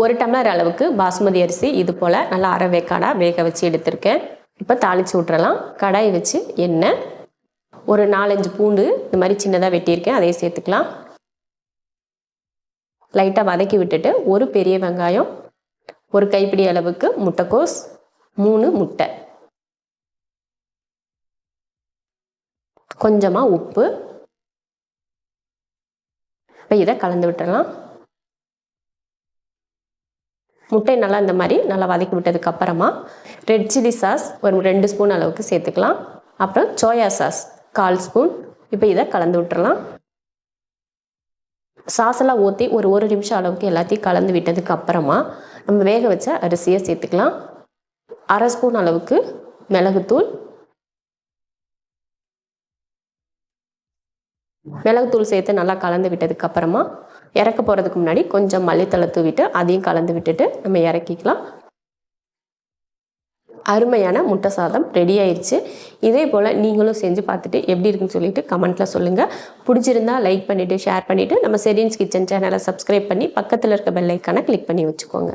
ஒரு டம்ளர் அளவுக்கு பாசுமதி அரிசி இது போல் நல்லா அரை வேக்காடாக வேக வச்சு எடுத்திருக்கேன். இப்போ தாளித்து விட்றலாம் கடாய் வச்சு எண்ணெய் ஒரு நாலஞ்சு பூண்டு இந்த மாதிரி சின்னதாக வெட்டியிருக்கேன். அதையும் சேர்த்துக்கலாம். லைட்டாக வதக்கி விட்டுட்டு ஒரு பெரிய வெங்காயம் ஒரு கைப்பிடி அளவுக்கு முட்டைக்கோஸ் மூணு முட்டை. கொஞ்சமாக உப்பு. இப்போ இதை கலந்து விட்டுடலாம் முட்டை நல்லா இந்த மாதிரி நல்லா வதக்கி விட்டதுக்கப்புறமா ரெட் சில்லி சாஸ் ஒரு ரெண்டு ஸ்பூன் அளவுக்கு சேர்த்துக்கலாம். அப்புறம் சோயா சாஸ் கால் ஸ்பூன் இப்போ இதை கலந்து விட்டுறலாம். சாஸெல்லாம் ஊற்றி ஒரு ஒரு நிமிஷம் அளவுக்கு எல்லாத்தையும் கலந்து விட்டதுக்கு அப்புறமா நம்ம வேக வச்ச அரிசியை சேர்த்துக்கலாம். அரை ஸ்பூன் அளவுக்கு மிளகுத்தூள் மிளகுத்தூள் சேர்த்து நல்லா கலந்து விட்டதுக்கு அப்புறமா இறக்க போகிறதுக்கு முன்னாடி கொஞ்சம் மல்லித்தலை தூவிட்டு அதையும் கலந்து விட்டுட்டு நம்ம இறக்கிக்கலாம். அருமையான முட்டை சாதம் ரெடி ஆயிடுச்சு இதே போல் நீங்களும் செஞ்சு பார்த்துட்டு எப்படி இருக்குன்னு சொல்லிட்டு கமெண்ட்டில் சொல்லுங்கள் பிடிச்சிருந்தா லைக் பண்ணிவிட்டு ஷேர் பண்ணிவிட்டு நம்ம செரீன்ஸ் கிச்சன் சேனலை சப்ஸ்கிரைப் பண்ணி பக்கத்தில் இருக்க பெல்லைக்கான கிளிக் பண்ணி வச்சுக்கோங்க.